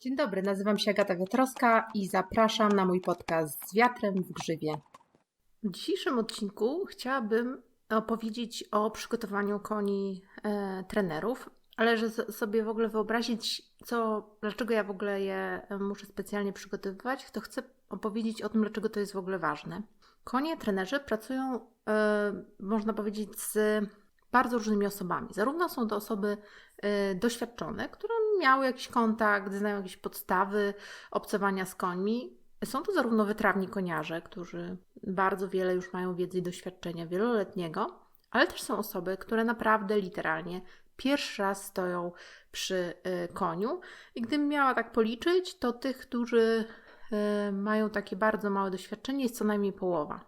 Dzień dobry, nazywam się Agata Wiatrowska i zapraszam na mój podcast z wiatrem w grzywie. W dzisiejszym odcinku chciałabym opowiedzieć o przygotowaniu koni e, trenerów, ale że sobie w ogóle wyobrazić, co, dlaczego ja w ogóle je muszę specjalnie przygotowywać, to chcę opowiedzieć o tym, dlaczego to jest w ogóle ważne. Konie trenerzy pracują, e, można powiedzieć, z bardzo różnymi osobami. Zarówno są to osoby y, doświadczone, które miały jakiś kontakt, znają jakieś podstawy obcowania z końmi. Są to zarówno wytrawni koniarze, którzy bardzo wiele już mają wiedzy i doświadczenia wieloletniego, ale też są osoby, które naprawdę literalnie pierwszy raz stoją przy y, koniu. I gdybym miała tak policzyć, to tych, którzy y, mają takie bardzo małe doświadczenie, jest co najmniej połowa.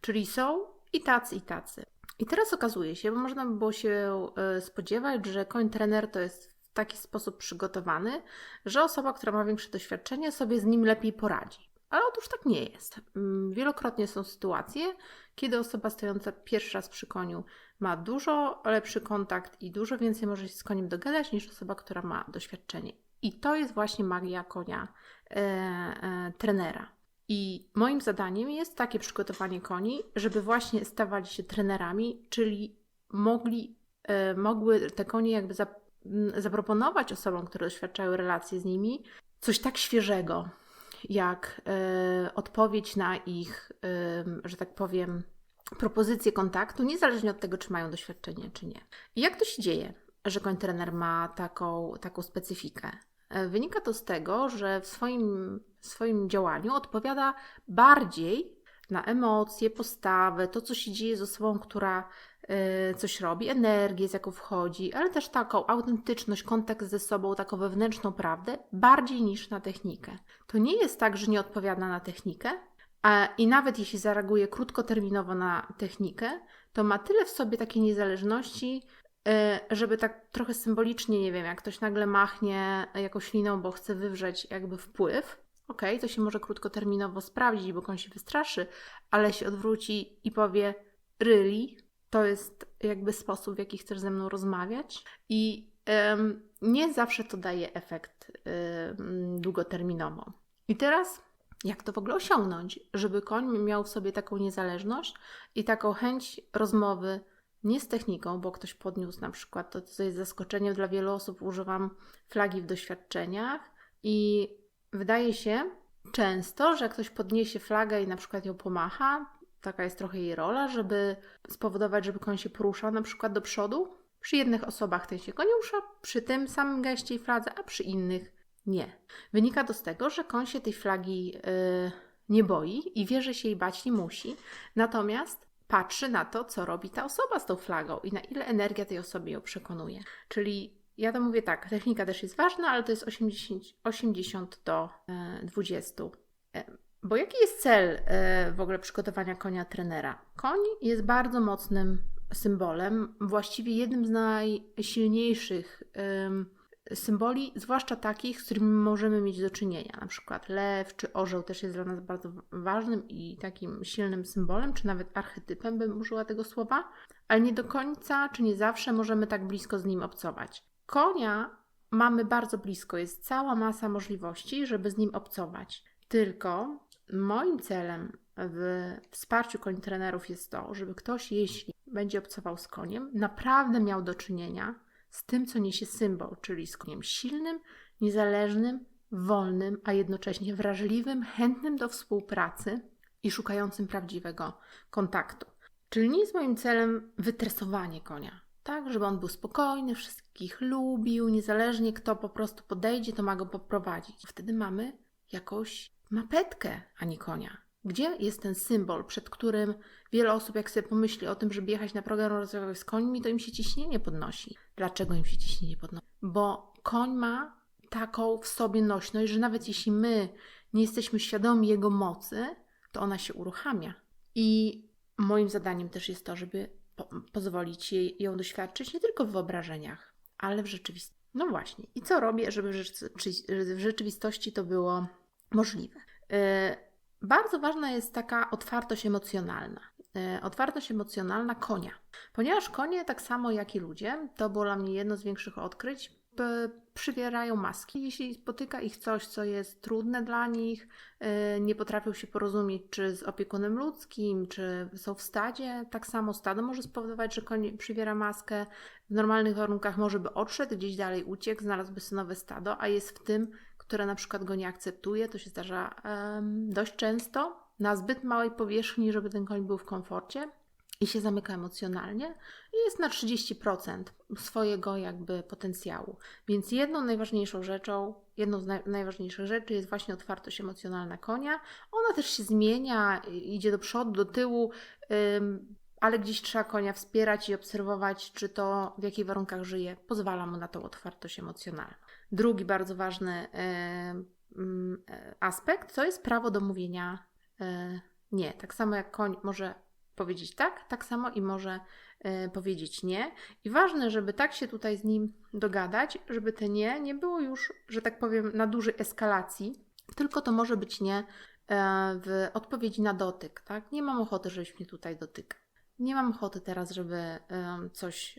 Czyli są i tacy, i tacy. I teraz okazuje się, bo można by było się e, spodziewać, że koń trener to jest w taki sposób przygotowany, że osoba, która ma większe doświadczenie, sobie z nim lepiej poradzi. Ale otóż tak nie jest. Mm, wielokrotnie są sytuacje, kiedy osoba stojąca pierwszy raz przy koniu ma dużo lepszy kontakt i dużo więcej może się z koniem dogadać niż osoba, która ma doświadczenie. I to jest właśnie magia konia e, e, trenera. I moim zadaniem jest takie przygotowanie koni, żeby właśnie stawali się trenerami, czyli mogli, e, mogły te konie jakby za, zaproponować osobom, które doświadczają relacji z nimi, coś tak świeżego, jak e, odpowiedź na ich, e, że tak powiem, propozycję kontaktu, niezależnie od tego, czy mają doświadczenie, czy nie. I jak to się dzieje, że koń trener ma taką, taką specyfikę? E, wynika to z tego, że w swoim, swoim działaniu odpowiada bardziej na emocje, postawę, to co się dzieje z osobą, która y, coś robi, energię, z jaką wchodzi, ale też taką autentyczność, kontakt ze sobą, taką wewnętrzną prawdę, bardziej niż na technikę. To nie jest tak, że nie odpowiada na technikę, a, i nawet jeśli zareaguje krótkoterminowo na technikę, to ma tyle w sobie takiej niezależności, E, żeby tak trochę symbolicznie, nie wiem, jak ktoś nagle machnie jakąś liną, bo chce wywrzeć jakby wpływ, ok, to się może krótkoterminowo sprawdzić, bo on się wystraszy, ale się odwróci i powie really, to jest jakby sposób, w jaki chcesz ze mną rozmawiać i um, nie zawsze to daje efekt um, długoterminowo. I teraz jak to w ogóle osiągnąć, żeby koń miał w sobie taką niezależność i taką chęć rozmowy nie z techniką, bo ktoś podniósł na przykład, to co jest zaskoczeniem dla wielu osób, używam flagi w doświadczeniach i wydaje się często, że jak ktoś podniesie flagę i na przykład ją pomacha, taka jest trochę jej rola, żeby spowodować, żeby koń się poruszał na przykład do przodu. Przy jednych osobach ten się koń rusza, przy tym samym geście i fladze, a przy innych nie. Wynika to z tego, że koń się tej flagi yy, nie boi i wie, że się jej bać nie musi. Natomiast patrzy na to, co robi ta osoba z tą flagą i na ile energia tej osoby ją przekonuje. Czyli ja to mówię tak, technika też jest ważna, ale to jest 80, 80 do 20. E, e, bo jaki jest cel e, w ogóle przygotowania konia trenera? Koń jest bardzo mocnym symbolem, właściwie jednym z najsilniejszych symboli, zwłaszcza takich, z którymi możemy mieć do czynienia. Na przykład lew czy orzeł też jest dla nas bardzo ważnym i takim silnym symbolem, czy nawet archetypem bym użyła tego słowa, ale nie do końca, czy nie zawsze możemy tak blisko z nim obcować. Konia mamy bardzo blisko, jest cała masa możliwości, żeby z nim obcować. Tylko moim celem w wsparciu koń trenerów jest to, żeby ktoś, jeśli będzie obcował z koniem, naprawdę miał do czynienia z tym, co niesie symbol, czyli z koniem silnym, niezależnym, wolnym, a jednocześnie wrażliwym, chętnym do współpracy i szukającym prawdziwego kontaktu. Czyli nie jest moim celem wytresowanie konia, tak, żeby on był spokojny, wszystkich lubił, niezależnie kto po prostu podejdzie, to ma go poprowadzić. Wtedy mamy jakąś mapetkę, a nie konia. Gdzie jest ten symbol, przed którym wiele osób, jak sobie pomyśli o tym, żeby jechać na program rozwojowy z końmi, to im się ciśnienie podnosi. Dlaczego im się ciśnienie podnosi? Bo koń ma taką w sobie nośność, że nawet jeśli my nie jesteśmy świadomi jego mocy, to ona się uruchamia. I moim zadaniem też jest to, żeby po pozwolić jej, ją doświadczyć nie tylko w wyobrażeniach, ale w rzeczywistości. No właśnie. I co robię, żeby w rzeczywistości to było możliwe? Yy, bardzo ważna jest taka otwartość emocjonalna. E, otwartość emocjonalna konia. Ponieważ konie, tak samo jak i ludzie, to było dla mnie jedno z większych odkryć, przywierają maski. Jeśli spotyka ich coś, co jest trudne dla nich, y, nie potrafią się porozumieć, czy z opiekunem ludzkim, czy są w stadzie, tak samo stado może spowodować, że koń przywiera maskę. W normalnych warunkach może by odszedł, gdzieś dalej uciekł, znalazłby sobie nowe stado, a jest w tym, które na przykład go nie akceptuje. To się zdarza um, dość często na zbyt małej powierzchni, żeby ten koń był w komforcie i się zamyka emocjonalnie i jest na 30% swojego jakby potencjału. Więc jedną najważniejszą rzeczą, jedną z naj, najważniejszych rzeczy jest właśnie otwartość emocjonalna konia. Ona też się zmienia, idzie do przodu, do tyłu, ale gdzieś trzeba konia wspierać i obserwować, czy to w jakich warunkach żyje, pozwala mu na tą otwartość emocjonalną. Drugi bardzo ważny aspekt to jest prawo do mówienia nie. Tak samo jak koń może powiedzieć tak, tak samo i może y, powiedzieć nie. I ważne, żeby tak się tutaj z nim dogadać, żeby te nie nie było już, że tak powiem, na dużej eskalacji, tylko to może być nie y, w odpowiedzi na dotyk, tak? Nie mam ochoty, żebyś mnie tutaj dotykał. Nie mam ochoty teraz, żeby coś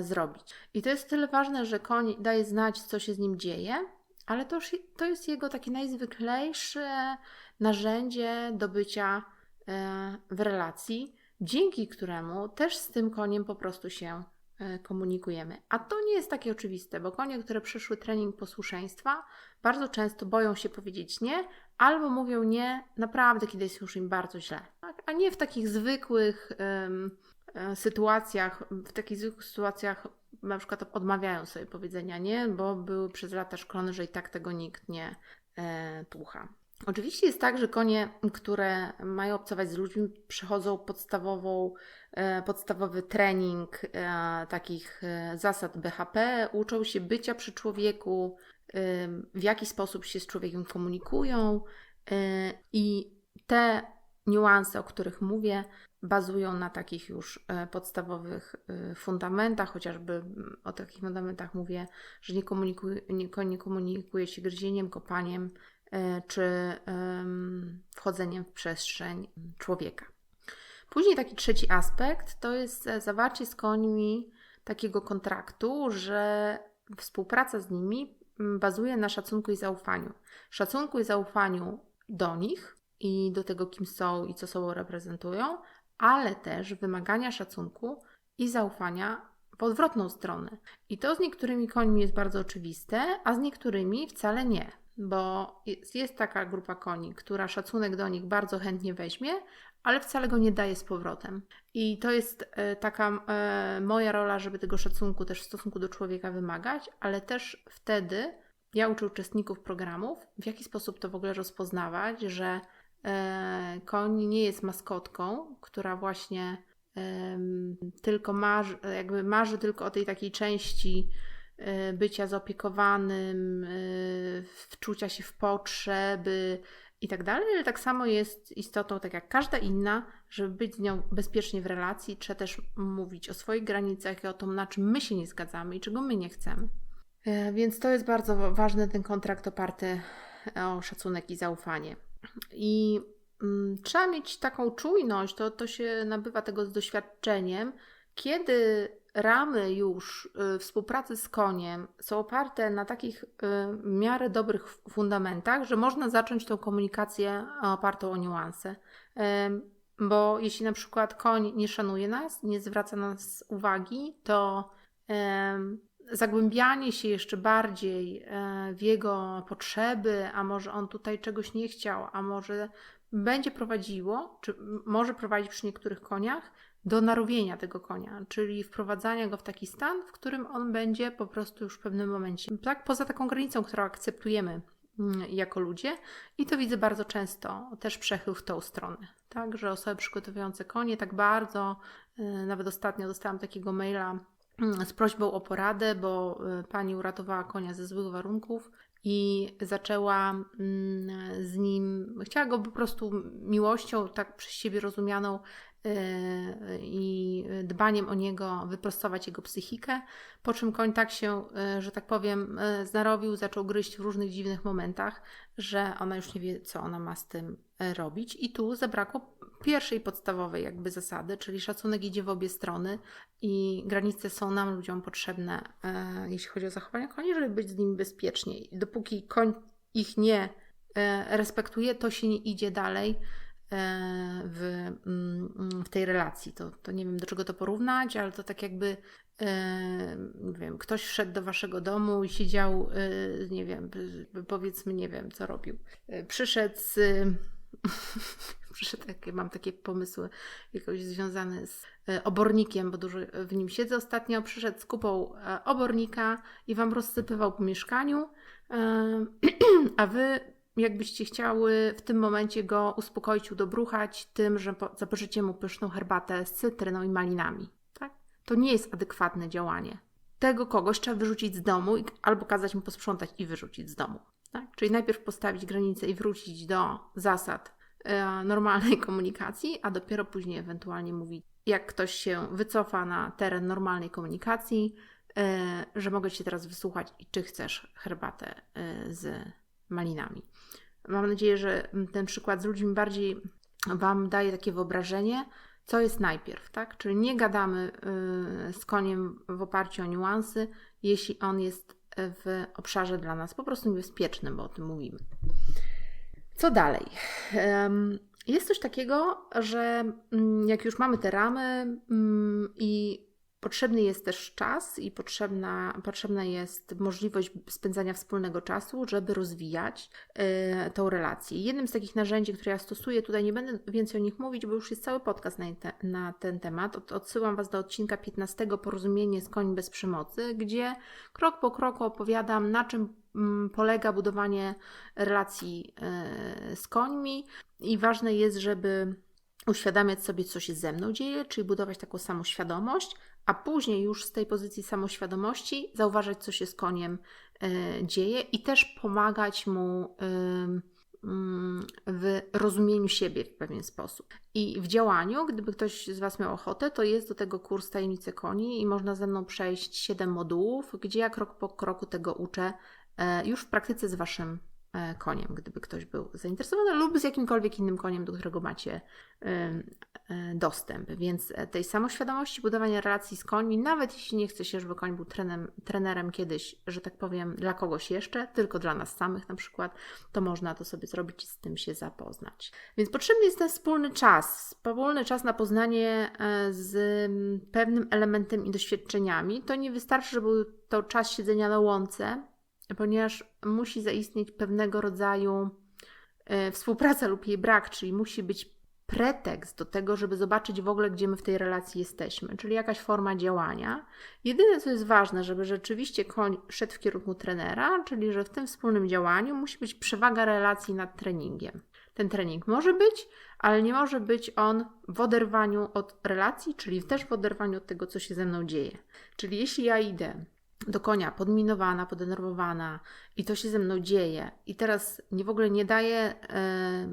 zrobić. I to jest tyle ważne, że koń daje znać, co się z nim dzieje, ale to, już, to jest jego takie najzwyklejsze narzędzie do bycia E, w relacji, dzięki któremu też z tym koniem po prostu się e, komunikujemy. A to nie jest takie oczywiste, bo konie, które przeszły trening posłuszeństwa, bardzo często boją się powiedzieć nie, albo mówią nie naprawdę, kiedy jest już im bardzo źle. Tak? A nie w takich zwykłych um, sytuacjach, w takich zwykłych sytuacjach na przykład odmawiają sobie powiedzenia nie, bo były przez lata szkolone, że i tak tego nikt nie e, tłucha. Oczywiście jest tak, że konie, które mają obcować z ludźmi, przechodzą podstawową, e, podstawowy trening e, takich e, zasad BHP, uczą się bycia przy człowieku, w jaki sposób się z człowiekiem komunikują i te niuanse, o których mówię, bazują na takich już podstawowych fundamentach, chociażby o takich fundamentach mówię, że nie komunikuje, nie, nie komunikuje się gryzieniem, kopaniem, E, czy wchodzeniem w przestrzeń człowieka. Później taki trzeci aspekt to jest e, zawarcie z końmi takiego kontraktu, że współpraca z nimi bazuje na szacunku i zaufaniu. Szacunku i zaufaniu do nich i do tego, kim są i co sobą reprezentują, ale też wymagania szacunku i zaufania w odwrotną stronę. I to z niektórymi końmi jest bardzo oczywiste, a z niektórymi wcale nie bo jest, jest taka grupa koni, która szacunek do nich bardzo chętnie weźmie, ale wcale go nie daje z powrotem. I to jest e, taka e, moja rola, żeby tego szacunku też w stosunku do człowieka wymagać, ale też wtedy ja uczę uczestników programów, w jaki sposób to w ogóle rozpoznawać, że koń nie jest maskotką, która właśnie tylko marzy, jakby marzy tylko o tej takiej części Y, bycia zaopiekowanym, y, wczucia się w potrzeby i tak dalej, ale tak samo jest istotą, tak jak każda inna, żeby być z nią bezpiecznie w relacji, trzeba też mówić o swoich granicach i o tym, na czym my się nie zgadzamy i czego my nie chcemy. Więc to jest bardzo ważny ten kontrakt oparty o szacunek i zaufanie. I mm, trzeba mieć taką czujność, to, to się nabywa tego z doświadczeniem, kiedy ramy już y, współpracy z koniem są oparte na takich y, miarę dobrych fundamentach, że można zacząć tą komunikację opartą o niuanse. Bo jeśli na przykład koń nie szanuje nas, nie zwraca nas uwagi, to zagłębianie się jeszcze bardziej e, w jego potrzeby, a może on tutaj czegoś nie chciał, a może będzie prowadziło, czy może prowadzić przy niektórych koniach do narowienia tego konia, czyli wprowadzania go w taki stan, w którym on będzie po prostu już w pewnym momencie, tak, poza taką granicą, którą akceptujemy mm, jako ludzie i to widzę bardzo często, też przechył w tą stronę, tak, że osoby przygotowujące konie tak bardzo, y, nawet ostatnio dostałam takiego maila z prośbą o poradę, bo y, pani uratowała konia ze złych warunków i zaczęła mm, z nim, chciała go po prostu miłością, tak przez siebie rozumianą, i dbaniem o niego wyprostować jego psychikę, po czym koń tak się, że tak powiem, znarobił, zaczął gryźć w różnych dziwnych momentach, że ona już nie wie, co ona ma z tym robić. I tu zabrakło pierwszej podstawowej jakby zasady, czyli szacunek idzie w obie strony i granice są nam, ludziom potrzebne, jeśli chodzi o zachowanie koni, żeby być z nimi bezpiecznie. Dopóki koń ich nie respektuje, to się nie idzie dalej w, mm, w tej relacji. To, to nie wiem, do czego to porównać, ale to tak jakby nie wiem, ktoś wszedł do waszego domu i siedział, nie wiem, powiedzmy, nie wiem, co robił. Przyszedł z przyszedł, takie, mam takie pomysły jakoś związane z e, obornikiem, bo dużo w nim siedzę ostatnio, przyszedł z kupą e, obornika i Wam rozsypywał po mieszkaniu, e, a Wy jakbyście chciały w tym momencie go uspokoić, udobruchać tym, że zapożycie mu pyszną herbatę z cytryną i malinami. Tak? To nie jest adekwatne działanie. Tego kogoś trzeba wyrzucić z domu albo kazać mu posprzątać i wyrzucić z domu. Tak? Czyli najpierw postawić granicę i wrócić do zasad E, normalnej komunikacji, a dopiero później ewentualnie mówić, jak ktoś się wycofa na teren normalnej komunikacji, e, że mogę Cię teraz wysłuchać i czy chcesz herbatę e, z malinami. Mam nadzieję, że ten przykład z ludźmi bardziej Wam daje takie wyobrażenie, co jest najpierw, tak? Czyli nie gadamy z koniem w oparciu o niuansy, jeśli on jest w obszarze dla nas po prostu niebezpiecznym, bo o tym mówimy. Co dalej? Jest coś takiego, że mm, jak już mamy te ramy mm, i Potrzebny jest też czas i potrzebna, potrzebna jest możliwość spędzania wspólnego czasu, żeby rozwijać y, tą relację. Jednym z takich narzędzi, które ja stosuję, tutaj nie będę więcej o nich mówić, bo już jest cały podcast na, te, na ten temat. Od, odsyłam Was do odcinka 15 Porozumienie z koń bez przemocy, gdzie krok po kroku opowiadam, na czym mm, polega budowanie relacji y, z końmi i ważne jest, żeby uświadamiać sobie, co się ze mną dzieje, czyli budować taką samą świadomość, a później już z tej pozycji samoświadomości zauważać, co się z koniem y, dzieje i też pomagać mu y, w rozumieniu siebie w pewien sposób. I w działaniu, gdyby ktoś z Was miał ochotę, to jest do tego kurs Tajemnice Koni i można ze mną przejść 7 modułów, gdzie ja krok po kroku tego uczę e, już w praktyce z Waszym E, koniem, gdyby ktoś był zainteresowany, lub z jakimkolwiek innym koniem, do którego macie e, dostęp. Więc e, tej samoświadomości, budowania relacji z końmi, nawet jeśli nie chce się, żeby koń był trenem, trenerem kiedyś, że tak powiem, dla kogoś jeszcze, tylko dla nas samych na przykład, to można to sobie zrobić i z tym się zapoznać. Więc potrzebny jest ten wspólny czas, wspólny czas na poznanie z pewnym elementem i doświadczeniami. To nie wystarczy, żeby był to czas siedzenia na łące, ponieważ musi zaistnieć pewnego rodzaju e, współpraca lub jej brak, czyli musi być pretekst do tego, żeby zobaczyć w ogóle, gdzie my w tej relacji jesteśmy, czyli jakaś forma działania. Jedyne, co jest ważne, żeby rzeczywiście koń szedł w kierunku trenera, czyli że w tym wspólnym działaniu musi być przewaga relacji nad treningiem. Ten trening może być, ale nie może być on w oderwaniu od relacji, czyli też w oderwaniu od tego, co się ze mną dzieje. Czyli jeśli ja idę do konia podminowana, podenerwowana i to się ze mną dzieje i teraz nie w ogóle nie daje e,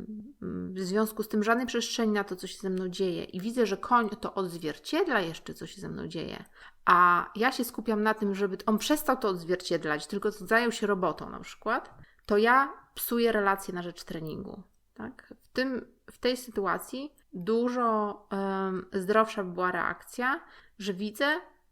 w związku z tym żadnej przestrzeni na to, co się ze mną dzieje i widzę, że koń to odzwierciedla jeszcze, co się ze mną dzieje, a ja się skupiam na tym, żeby on przestał to odzwierciedlać, tylko zajął się robotą na przykład, to ja psuję relacje na rzecz treningu. Tak? W, tym, w tej sytuacji dużo um, zdrowsza była reakcja, że widzę,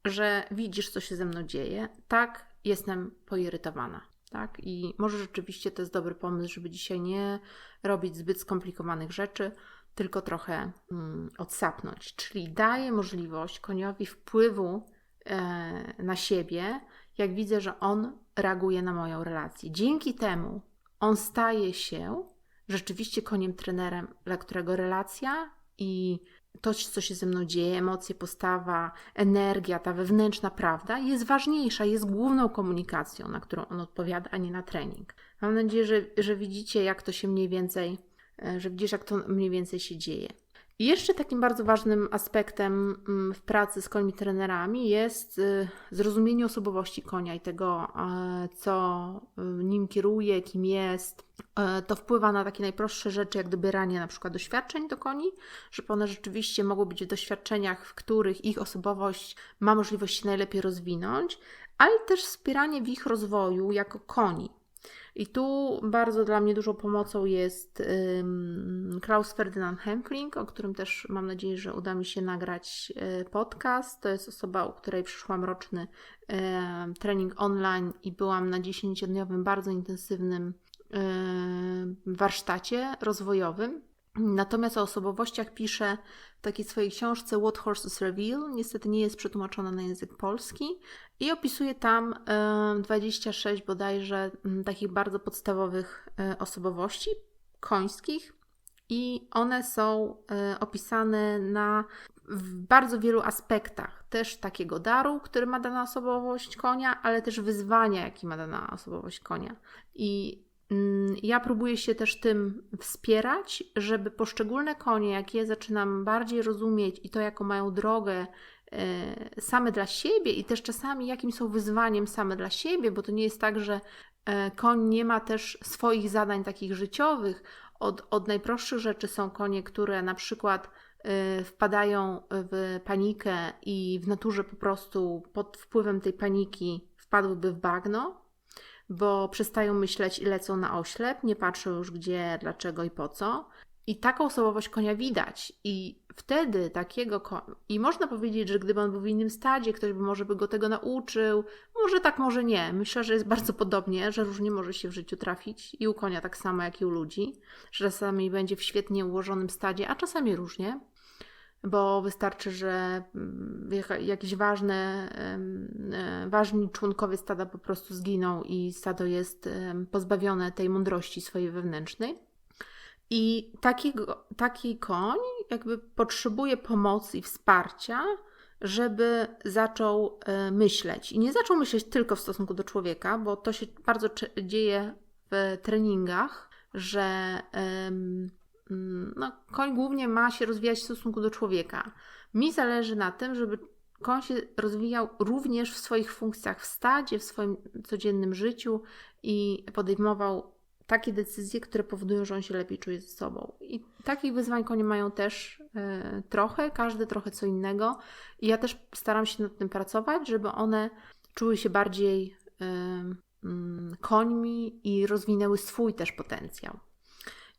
że widzisz, co się ze mną dzieje, tak, jestem poirytowana. Tak? I może rzeczywiście to jest dobry pomysł, żeby dzisiaj nie robić zbyt skomplikowanych rzeczy, tylko trochę mm, odsapnąć. Czyli daje możliwość koniowi wpływu e, na siebie, jak widzę, że on reaguje na moją relację. Dzięki temu on staje się rzeczywiście koniem trenerem, dla którego relacja i to, co się ze mną dzieje, emocje, postawa, energia, ta wewnętrzna prawda jest ważniejsza, jest główną komunikacją, na którą on odpowiada, a nie na trening. Mam nadzieję, że, że widzicie, jak to się mniej więcej, e, że widzisz, jak to mniej więcej się dzieje. I jeszcze takim bardzo ważnym aspektem mm, w pracy z końmi trenerami jest y, zrozumienie osobowości konia i tego, e, co nim kieruje, kim jest. E, to wpływa na takie najprostsze rzeczy, jak dobieranie na przykład doświadczeń do koni, żeby one rzeczywiście mogły być w doświadczeniach, w których ich osobowość ma możliwość się najlepiej rozwinąć, ale też wspieranie w ich rozwoju jako koni. I tu bardzo dla mnie dużą pomocą jest Klaus Ferdynand Hempling, o którym też mam nadzieję, że uda mi się nagrać e, podcast. To jest osoba, u której przyszłam roczny trening online i byłam na 10-dniowym, bardzo intensywnym e, warsztacie rozwojowym. Natomiast o osobowościach pisze w takiej swojej książce What Horses Reveal. Niestety nie jest przetłumaczona na język polski i opisuje tam 26 bodajże takich bardzo podstawowych e, osobowości końskich i one są e, opisane na w bardzo wielu aspektach. Też takiego daru, który ma dana osobowość konia, ale też wyzwania, jakie ma dana osobowość konia. I Mm, ja próbuję się też tym wspierać, żeby poszczególne konie, jak je zaczynam bardziej rozumieć i to, jaką mają drogę e, same dla siebie i też czasami jakim są wyzwaniem same dla siebie, bo to nie jest tak, że e, koń nie ma też swoich zadań takich życiowych. Od, od najprostszych rzeczy są konie, które na przykład e, wpadają w panikę i w naturze po prostu pod wpływem tej paniki wpadłyby w bagno, bo przestają myśleć i lecą na oślep, nie patrzą już gdzie, dlaczego i po co. I taką osobowość konia widać. I wtedy takiego konia, i można powiedzieć, że gdyby on był w innym stadzie, ktoś by może by go tego nauczył, może tak, może nie. Myślę, że jest bardzo podobnie, że różnie może się w życiu trafić i u konia tak samo jak i u ludzi, że czasami będzie w świetnie ułożonym stadzie, a czasami różnie bo wystarczy, że mm, jakieś ważne, e, ważni członkowie stada po prostu zginą i stado jest pozbawione tej mądrości swojej wewnętrznej. I taki, taki koń jakby potrzebuje pomocy i wsparcia, żeby zaczął e, myśleć. I nie zaczął myśleć tylko w stosunku do człowieka, bo to się bardzo dzieje w treningach, że no, koń głównie ma się rozwijać w stosunku do człowieka. Mi zależy na tym, żeby koń się rozwijał również w swoich funkcjach w stadzie, w swoim codziennym życiu i podejmował takie decyzje, które powodują, że on się lepiej czuje ze sobą. I takich wyzwań konie mają też y, trochę, każdy trochę co innego. I ja też staram się nad tym pracować, żeby one czuły się bardziej y, y, końmi i rozwinęły swój też potencjał.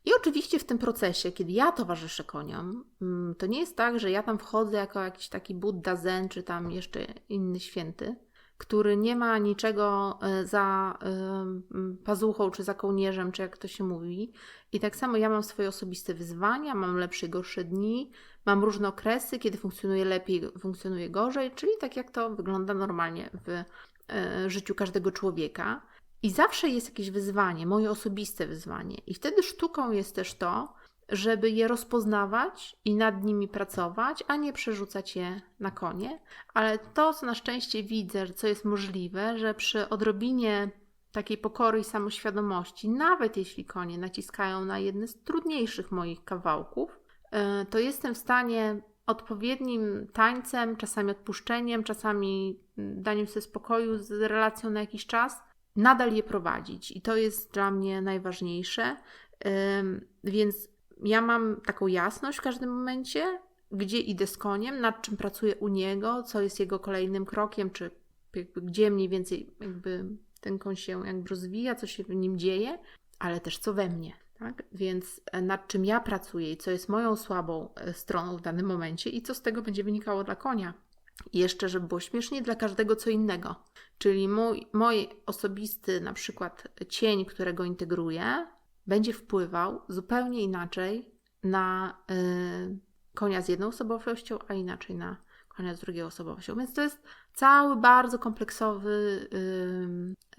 I oczywiście w tym procesie, kiedy ja towarzyszę koniom, mm, to nie jest tak, że ja tam wchodzę jako jakiś taki Buddha Zen, czy tam jeszcze inny święty, który nie ma niczego e, za pazuchą, czy za kołnierzem, czy jak to się mówi. I tak samo ja mam swoje osobiste wyzwania, mam lepsze i gorsze dni, mam różne okresy, kiedy funkcjonuje lepiej, funkcjonuje gorzej, czyli tak jak to wygląda normalnie w e, życiu każdego człowieka. I zawsze jest jakieś wyzwanie, moje osobiste wyzwanie. I wtedy sztuką jest też to, żeby je rozpoznawać i nad nimi pracować, a nie przerzucać je na konie. Ale to, co na szczęście widzę, co jest możliwe, że przy odrobinie takiej pokory i samoświadomości, nawet jeśli konie naciskają na jedne z trudniejszych moich kawałków, e, to jestem w stanie odpowiednim tańcem, czasami odpuszczeniem, czasami daniem sobie spokoju z relacją na jakiś czas, nadal je prowadzić. I to jest dla mnie najważniejsze. Więc ja mam taką jasność w każdym momencie, gdzie idę z koniem, nad czym pracuję u niego, co jest jego kolejnym krokiem, czy gdzie mniej więcej jakby ten koń się jakby rozwija, co się w nim dzieje, ale też co we mnie. Tak? Więc e, nad czym ja pracuję i co jest moją słabą e, stroną w danym momencie i co z tego będzie wynikało dla konia. I jeszcze, żeby było śmiesznie, dla każdego co innego. Czyli mój, mój osobisty na przykład cień, którego integruję, będzie wpływał zupełnie inaczej na y, konia z jedną osobowością, a inaczej na konia z drugiej osobowością. Więc to jest cały bardzo kompleksowy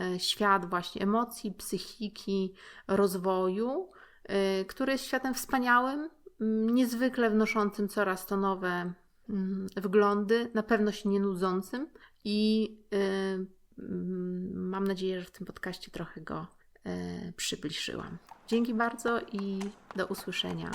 y, y, świat właśnie emocji, psychiki, rozwoju, który jest światem wspaniałym, niezwykle wnoszącym coraz to nowe Mm, wglądy, na pewno się nie nudzącym i y, mm, mam nadzieję, że w tym podcaście trochę go y, przybliżyłam. Dzięki bardzo i do usłyszenia